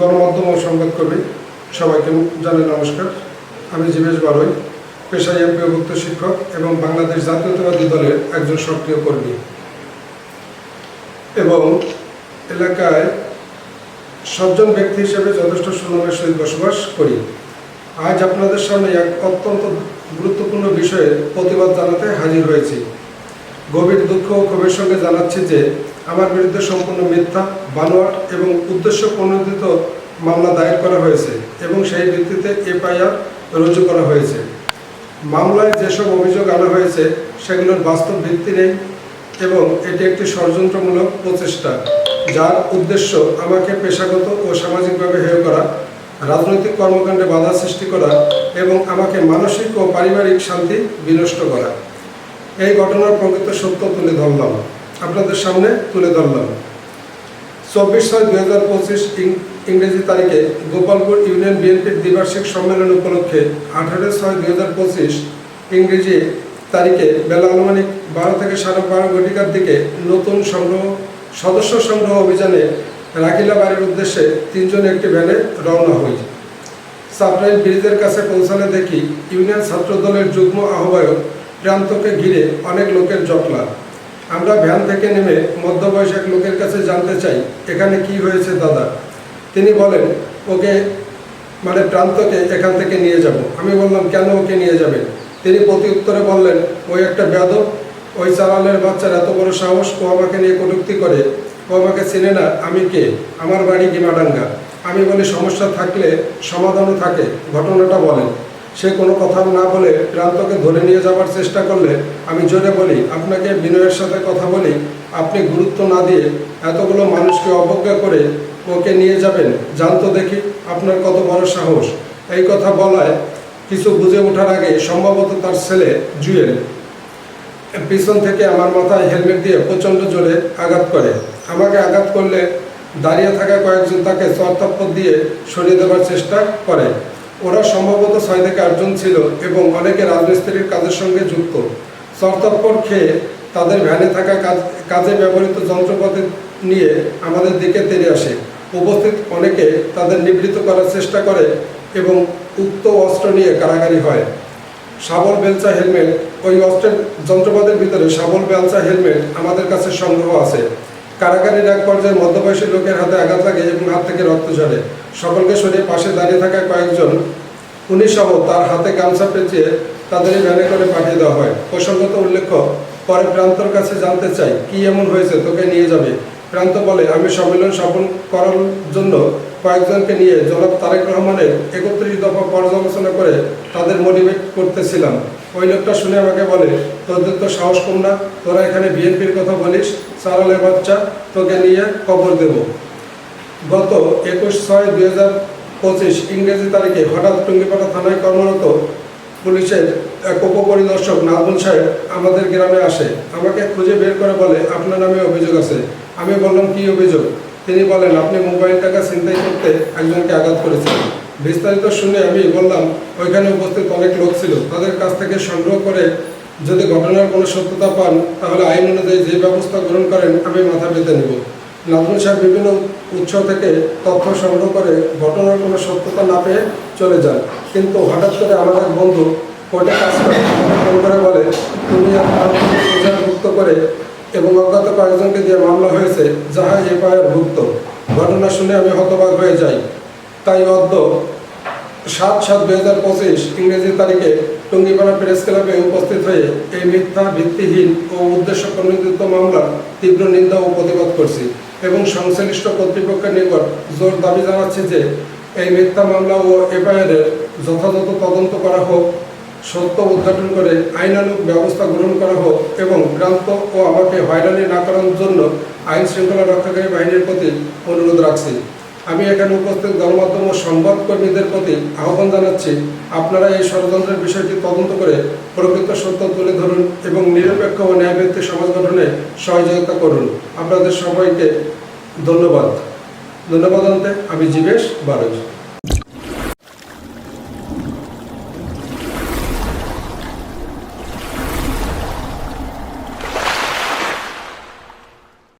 গণমাধ্যম ও সংবাদকর্মী সবাইকে জানাই নমস্কার। আমি জীবেশ বারই, পেশায় এমপিওভুক্ত শিক্ষক এবং বাংলাদেশ জাতীয়তাবাদী দলের একজন সক্রিয় কর্মী। এবং এলাকায় সজ্জন ব্যক্তি হিসেবে যথেষ্ট সুনামের সহিত বসবাস করি। আজ আপনাদের সামনে এক অত্যন্ত গুরুত্বপূর্ণ বিষয়ে প্রতিবাদ জানাতে হাজির হয়েছি। গভীর দুঃখ ও ক্ষোভের সঙ্গে জানাচ্ছি যে, আমার বিরুদ্ধে সম্পূর্ণ মিথ্যা, বানোয়াট এবং উদ্দেশ্য প্রণোদিত মামলা দায়ের করা হয়েছে এবং সেই ভিত্তিতে এফআইআর রুজু করা হয়েছে। মামলায় যেসব অভিযোগ আনা হয়েছে, সেগুলোর বাস্তব ভিত্তি নেই এবং এটি একটি ষড়যন্ত্রমূলক প্রচেষ্টা, যার উদ্দেশ্য আমাকে পেশাগত ও সামাজিকভাবে হেয় করা, রাজনৈতিক কর্মকাণ্ডে বাধা সৃষ্টি করা এবং আমাকে মানসিক ও পারিবারিক শান্তি বিনষ্ট করা। এই ঘটনার প্রকৃত সত্য তুলে ধরলাম। আপনাদের সামনে তুলে ধরলাম। চব্বিশ ছয় দুই হাজার পঁচিশ ইংরেজি তারিখে গোপালপুর ইউনিয়ন বিএনপির দ্বিবার্ষিক সম্মেলন উপলক্ষে আঠারো ছয় দুই হাজার পঁচিশ ইংরেজি তারিখে বেলা আনুমানিক বারো থেকে সাড়ে বারো ঘটিকার দিকে নতুন সংগ্রহ সদস্য সংগ্রহ অভিযানে রাকিলা বাড়ির উদ্দেশ্যে তিনজন একটি ভ্যানে রওনা হই। সাপ্লাই ব্রিজের কাছে পৌঁছালে দেখি ইউনিয়ন ছাত্র দলের যুগ্ম আহ্বায়ক প্রান্তকে ঘিরে অনেক লোকের জটলা। আমরা ভ্যান থেকে নেমে মধ্যবয়স এক লোকের কাছে জানতে চাই, এখানে কি হয়েছে দাদা? তিনি বলেন, ওকে মানে প্রান্তকে এখান থেকে নিয়ে যাব। আমি বললাম, কেন ওকে নিয়ে যাবেন? তিনি প্রতি উত্তরে বললেন, ওই একটা বেদক ওই চালালের বাচ্চার এত বড় সাহস, ও আমাকে নিয়ে কটুক্তি করে। ও আমাকে চেনে না আমি কে, আমার বাড়ি গিমাডাঙ্গা। আমি বলি, সমস্যা থাকলে সমাধানও থাকে। ঘটনাটা বলেন। সে কোনো কথা না বলে প্রান্তকে ধরে নিয়ে যাওয়ার চেষ্টা করলে আমি জোরে বলি, আপনাকে বিনয়ের সাথে কথা বলি। আপনি গুরুত্ব না দিয়ে এতগুলো মানুষকে অবজ্ঞা করে ওকে নিয়ে যাবেন। জানতো দেখি আপনার কত বড় সাহস। এই কথা বলায় কিছু বুঝে ওঠার আগে সম্ভবত তার ছেলে জুয়েল পিছন থেকে আমার মাথায় হেলমেট দিয়ে প্রচণ্ড জোরে আঘাত করে। আমাকে আঘাত করলে দাঁড়িয়ে থাকা কয়েকজন তাকে চরতাপ্পর দিয়ে সরিয়ে দেওয়ার চেষ্টা করে। ওরা সম্ভবত ছয় থেকে আটজন ছিল এবং অনেকে রাজমিস্ত্রির কাজের সঙ্গে যুক্ত। চরতাপ্পর খেয়ে তাদের ভ্যানে থাকা কাজ ব্যবহৃত যন্ত্রপাতি নিয়ে আমাদের দিকে তেড়ে আসে। উপস্থিত অনেকে তাদের নিবৃত্ত করার চেষ্টা করে এবং উক্ত অস্ত্র নিয়ে কারাগারি হয়। শাবল বেলচা হেলমেট, ওই অস্ত্রের যন্ত্রপাতির ভিতরে শাবল বেলচা হেলমেট আমাদের কাছে সংগ্রহ আছে। কারাগারির এক পর্যায়ে মধ্যবয়সী লোকের হাতে আঘাত লাগে এবং হাত থেকে রক্ত ঝরে। সকলকে সরিয়ে পাশে দাঁড়িয়ে থাকা কয়েকজন উনি সহ তার হাতে গামছা পেঁচিয়ে তাদের ভ্যানে করে পাঠিয়ে দেওয়া হয়। প্রসঙ্গত উল্লেখ্য, পরে প্রান্তর কাছে জানতে চাই, কি এমন হয়েছে, তোকে নিয়ে যাবে। প্রান্ত বলে, আমি সম্মেলন সফল করার জন্য কয়েকজনকে নিয়ে জনাব তারেক রহমানের একত্রিশ দফা পর্যালোচনা করে তাদের মোটিভেট করতেছিলাম। ওই লোকটা শুনে আমাকে বলে, তোদের তো সাহস কম না, তোরা এখানে বিএনপির কথা বলিস সারালের বাচ্চা, তোকে নিয়ে কবর দেব। গত একুশ ছয় দুই হাজার পঁচিশ ইংরেজি তারিখে হঠাৎ টুঙ্গিপাড়া থানায় কর্মরত পুলিশের এক উপপরিদর্শক নাজমুল সাহেব আমাদের গ্রামে আসে। আমাকে খুঁজে বের করে বলে, আপনার নামে অভিযোগ আছে। আমি বললাম, কি অভিযোগ? তিনি বলেন, আপনি মোবাইল টাকা ছিনতাই করতে একজনকে আঘাত করেছেন বিস্তারিত শুনে আমি বললাম, ওইখানে উপস্থিত অনেক লোক ছিল। তাদের কাছ থেকে সংগ্রহ করে যদি ঘটনার কোনো সত্যতা পান, তাহলে আইন অনুযায়ী যে ব্যবস্থা গ্রহণ করেন, আমি মাথা পেতে নেব। নাজমুল সাহেব বিভিন্ন উৎস থেকে তথ্য সংগ্রহ করে ঘটনার কোনো সত্যতা না পেয়ে চলে যান। কিন্তু হঠাৎ করে আমার এক বন্ধু কোর্টে কাজ করে বলে, তুমি ভুক্ত করে এবং অজ্ঞাত কয়েকজনকে দিয়ে মামলা হয়েছে, যাহা এফআইআর ভুক্ত ঘটনা শুনে আমি হতবাক হয়ে যাই। তাই অদ্য সাত সাত দুই হাজার পঁচিশ ইংরেজি তারিখে টুঙ্গিপাড়া প্রেস ক্লাবে উপস্থিত হয়ে এই মিথ্যা, ভিত্তিহীন ও উদ্দেশ্য প্রণোদিত মামলার তীব্র নিন্দা ও প্রতিবাদ করছি এবং সংশ্লিষ্ট কর্তৃপক্ষের নিকট জোর দাবি জানাচ্ছি যে এই মিথ্যা মামলা ও এফআইআরের যথাযথ তদন্ত করা হোক, সত্য উদ্ঘাটন করে আইনানুক ব্যবস্থা গ্রহণ করা হোক এবং ভ্রান্ত ও আমাকে হয়রানি না করার জন্য আইন শৃঙ্খলা রক্ষাকারী বাহিনীর প্রতি অনুরোধ রাখছি। আমি এখানে উপস্থিত গণমাধ্যম ও সংবাদকর্মীদের প্রতি আহ্বান জানাচ্ছি, আপনারা এই ষড়যন্ত্রের বিষয়টি তদন্ত করে প্রকৃত সত্য তুলে ধরুন এবং নিরপেক্ষ ও ন্যায়ভিত্তিক সমাজ গঠনে সহযোগিতা করুন। আপনাদের সবাইকে ধন্যবাদ। ধন্যবাদ আনতে আমি জীবেশ বারোজ।